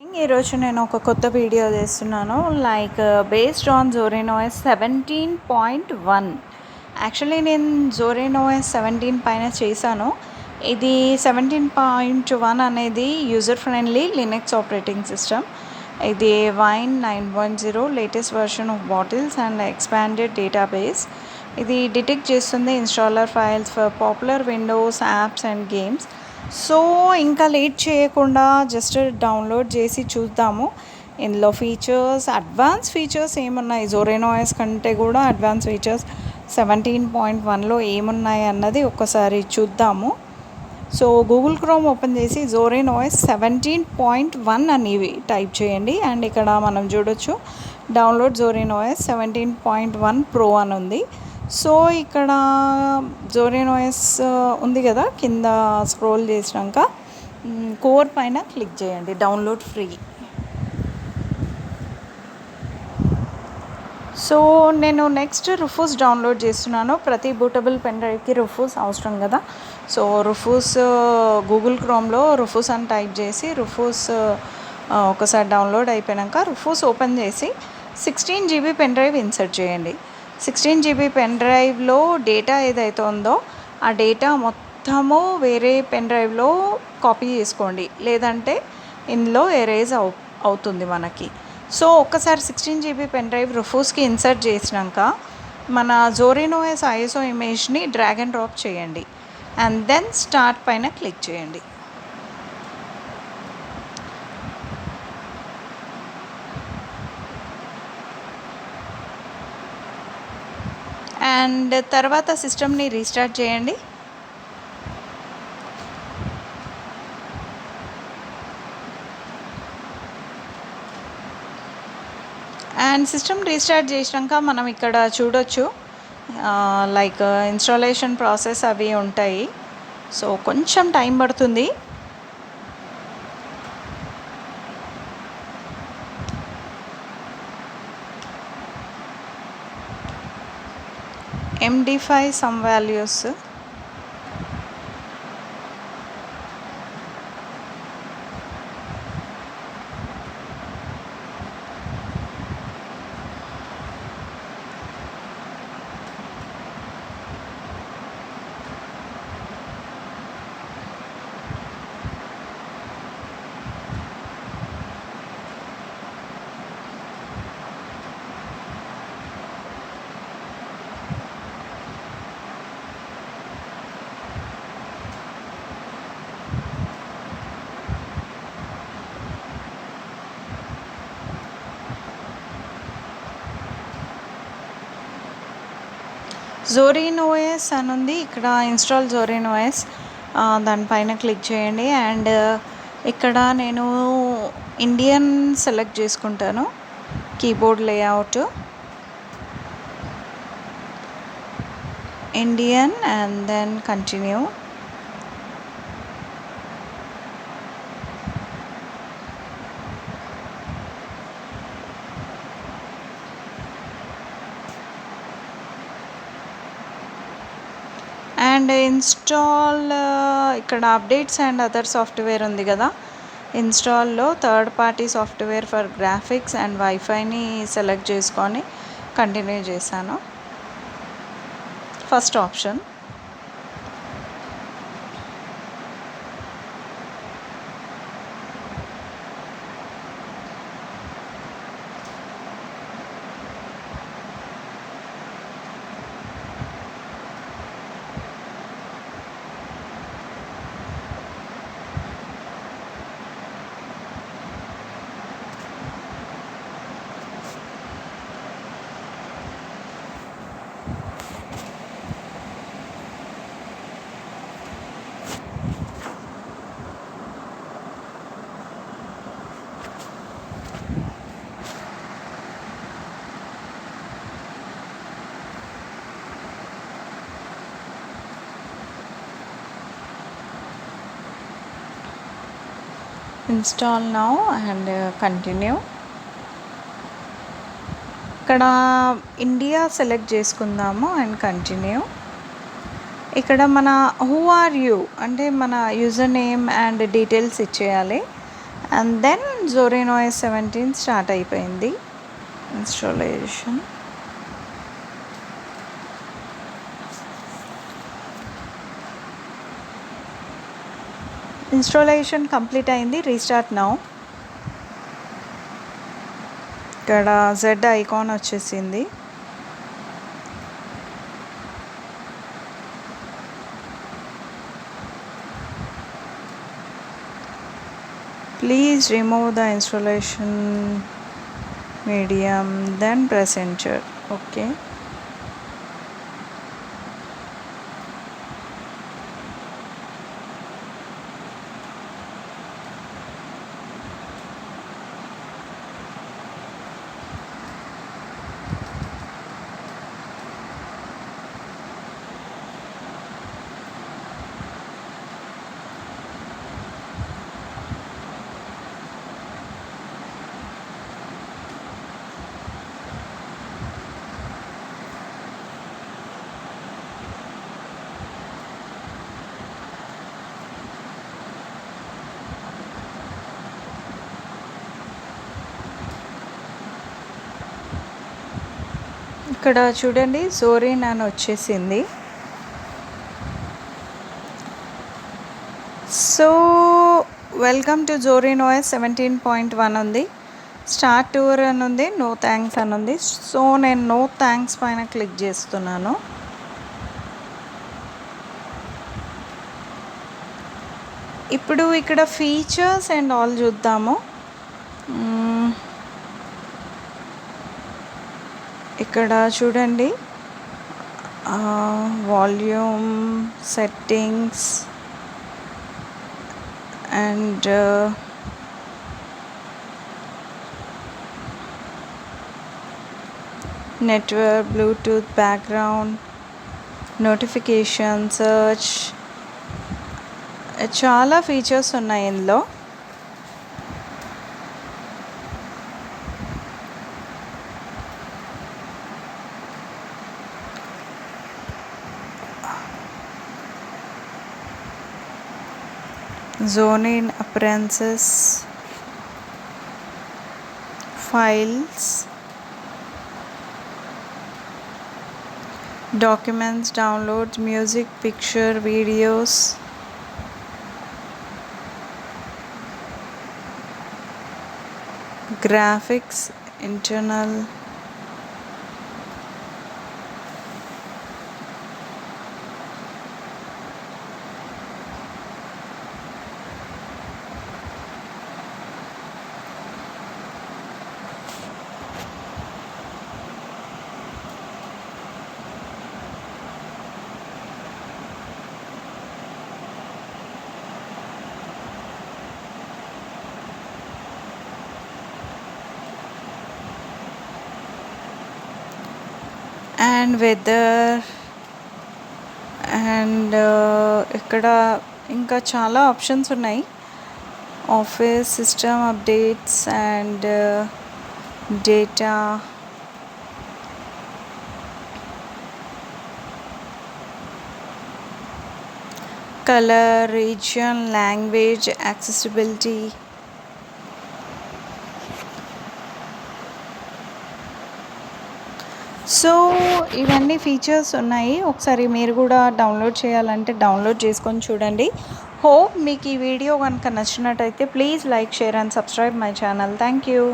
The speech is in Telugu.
ఈరోజు నేను ఒక కొత్త వీడియో చేస్తున్నాను. Like based on Zorin OS seventeen point one actually నేను జోరెనోఎస్ సెవెంటీన్ పైన చేశాను. ఇది సెవెంటీన్ పాయింట్ వన్ అనేది user friendly Linux operating system ఇది wine nine point zero latest version of bottles and expanded database ఇది డిటెక్ట్ చేస్తుంది installer files for popular Windows apps and games so ఇంకా లేట్ చేయకుండా జస్ట్ డౌన్లోడ్ చేసి చూద్దాము. ఇందులో ఫీచర్స్ అడ్వాన్స్ ఫీచర్స్ ఏమున్నాయి? జోరెనోఎస్ కంటే కూడా అడ్వాన్స్ ఫీచర్స్ సెవెంటీన్ పాయింట్ వన్లో ఏమున్నాయి అన్నది ఒక్కసారి చూద్దాము. సో గూగుల్ క్రోమ్ ఓపెన్ చేసి Zorin OS seventeen point one అని టైప్ చేయండి. అండ్ ఇక్కడ మనం చూడొచ్చు download Zorin OS seventeen point one pro అని ఉంది. సో ఇక్కడ జోరెనోఎస్ ఉంది కదా కింద స్క్రోల్ చేసినాక. కోర్ పైన క్లిక్ చేయండి డౌన్లోడ్ ఫ్రీ. సో నేను నెక్స్ట్ రుఫూస్ డౌన్లోడ్ చేస్తున్నాను. ప్రతి బూటబుల్ పెన్ డ్రైవ్కి రుఫూస్ అవసరం కదా. సో రుఫూస్ గూగుల్ క్రోమ్లో రుఫూస్ అని టైప్ చేసి రుఫూస్ ఒకసారి డౌన్లోడ్ అయిపోయాక రుఫూస్ ఓపెన్ చేసి sixteen GB pen drive insert చేయండి. సిక్స్టీన్ జీబీ పెన్ డ్రైవ్లో డేటా ఏదైతే ఉందో ఆ డేటా మొత్తము వేరే పెన్ డ్రైవ్లో కాపీ చేసుకోండి. లేదంటే ఇందులో ఎరేజ్ అవు అవుతుంది మనకి. సో ఒక్కసారి సిక్స్టీన్ జీబీ పెన్ డ్రైవ్ రుఫూస్కి ఇన్సర్ట్ చేసినాక మన జోరినోఎస్ ఐఎస్ఓ ఇమేజ్ని డ్రాగ్ అండ్ డ్రాప్ చేయండి. అండ్ దెన్ స్టార్ట్ పైన క్లిక్ చేయండి. అండ్ తర్వాత సిస్టమ్ని రీస్టార్ట్ చేయండి. అండ్ సిస్టమ్ రీస్టార్ట్ చేసినాక మనం ఇక్కడ చూడొచ్చు లైక్ ఇన్స్టాలేషన్ ప్రాసెస్ అవి ఉంటాయి. సో కొంచెం టైం పడుతుంది. MD5 some values. Values Zorin OS అని ఉంది ఇక్కడ ఇన్స్టాల్ జోరీన్ ఓఎస్ దానిపైన క్లిక్ చేయండి అండ్ uh, ఇక్కడ నేను ఇండియన్ సెలెక్ట్ చేసుకుంటాను. Keyboard layout Indian and then continue and install ఇక్కడ అప్డేట్స్ అండ్ అదర్ సాఫ్ట్వేర్ ఉంది కదా. ఇన్స్టాల్లో third party software for graphics and వైఫైని select చేసుకొని కంటిన్యూ చేశాను. First option. Install now and continue ఇక్కడ ఇండియా సెలెక్ట్ చేసుకుందాము అండ్ కంటిన్యూ ఇక్కడ మన హూ ఆర్ యూ అంటే మన యూజర్ నేమ్ అండ్ డీటెయిల్స్ ఇచ్చేయాలి. And then Zorin OS seventeen start అయిపోయింది. ఇన్స్టాలేషన్ ఇన్స్టాలేషన్ కంప్లీట్ అయింది. Restart now. ఇక్కడ జెడ్ ఐకాన్ వచ్చేసింది. Please remove the installation medium then press enter okay ఇక్కడ చూడండి జోరీన్ అని వచ్చేసింది. So welcome to Zorin OS seventeen point one ఉంది. స్టార్ట్ టూర్ అని ఉంది నో థ్యాంక్స్ అని ఉంది. సో నేను నో థ్యాంక్స్ పైన క్లిక్ చేస్తున్నాను. ఇప్పుడు ఇక్కడ ఫీచర్స్ అండ్ ఆల్ చూద్దాము. ఇక్కడ చూడండి. Volume settings and network Bluetooth background notification search. చాలా ఫీచర్స్ ఉన్నాయి ఇందులో. Zoning appearances files. Documents downloads music picture videos. Graphics internal and weather and ఇక్కడ ఇంకా చాలా ఆప్షన్స్ ఉన్నాయి. Office system updates and data colour region language accessibility so ఇవన్నీ ఫీచర్స్ ఉన్నాయి. ఒకసారి మీరు కూడా డౌన్లోడ్ చేయాలంటే డౌన్లోడ్ చేసుకొని చూడండి. హోప్ మీకు ఈ వీడియో కనుక నచ్చినట్టయితే please like share and subscribe my channel thank you